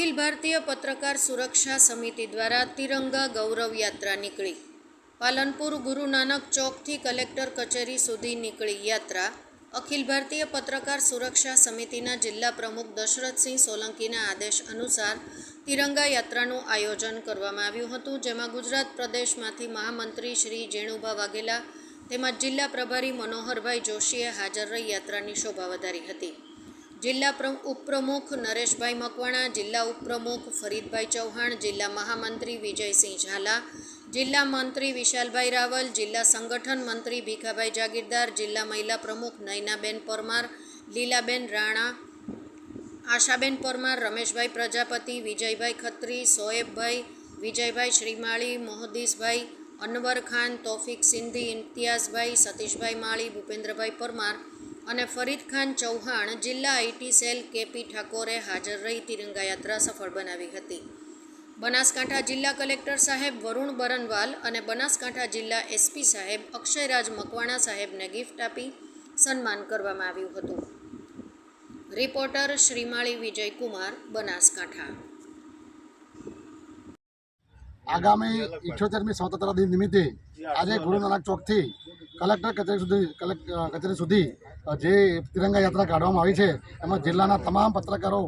અખિલ ભારતીય પત્રકાર સુરક્ષા સમિતિ દ્વારા તિરંગા ગૌરવ યાત્રા નીકળી. પાલનપુર ગુરુ નાનક ચોકથી કલેક્ટર કચેરી સુધી નીકળી યાત્રા. અખિલ ભારતીય પત્રકાર સુરક્ષા સમિતિના જિલ્લા પ્રમુખ દશરથસિંહ સોલંકીના આદેશ અનુસાર તિરંગા યાત્રાનું આયોજન કરવામાં આવ્યું હતું, જેમાં ગુજરાત પ્રદેશમાંથી મહામંત્રી શ્રી જેણુભા વાઘેલા તેમજ જિલ્લા પ્રભારી મનોહરભાઈ જોશીએ હાજર રહી યાત્રાની શોભા વધારી હતી. જિલ્લા પ્ર- ઉપપ્રમુખ નરેશભાઈ મકવાણા, જિલ્લા ઉપપ્રમુખ ફરીદભાઈ ચૌહાણ, જિલ્લા મહામંત્રી વિજયસિંહ ઝાલા, જિલ્લા મંત્રી વિશાલભાઈ રાવલ, જિલ્લા સંગઠન મંત્રી ભીખાભાઈ જાગીરદાર, જિલ્લા મહિલા પ્રમુખ નયનાબેન પરમાર, લીલાબેન રાણા, આશાબેન પરમાર, રમેશભાઈ પ્રજાપતિ, વિજયભાઈ ખત્રી, સોએબભાઈ, વિજયભાઈ શ્રીમાળી મોહદીસભાઈ અનવર ખાન, તોફિક સિંધી, ઇમ્તિયાઝભાઈ, સતીશભાઈ માળી, ભૂપેન્દ્રભાઈ પરમાર અને ફરીદ ખાન ચૌહાણ જિલ્લા આઈટી સેલ કેપી ઠાકોરે હાજર રહી તિરંગા યાત્રા સફળ બનાવી હતી. બનાસકાંઠા જિલ્લા કલેક્ટર સાહેબ વરુણ બરનવાલ અને બનાસકાંઠા જિલ્લા એસપી સાહેબ અક્ષયરાજ મકવાણા સાહેબને ગિફ્ટ આપી સન્માન કરવામાં આવ્યું હતું. રિપોર્ટર શ્રીમાળી વિજયકુમાર બનાસકાંઠા. આગામી ઇઠ્યોતેરમી સ્વતંત્રતા દિન નિમિત્તે આજે ગુરુ નાનક ચોકથી કલેક્ટર કચેરી સુધી કલેક્ટર કચેરી સુધી જે તિરંગા યાત્રા કાઢવામાં આવી છે, એમાં જિલ્લાના તમામ પત્રકારો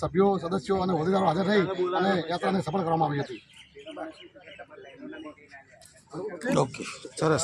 સભ્યો, સદસ્યો અને હોદ્દેદારો હાજર રહી અને યાત્રાને સફળ કરવામાં આવી હતી. ઓકે, સરસ.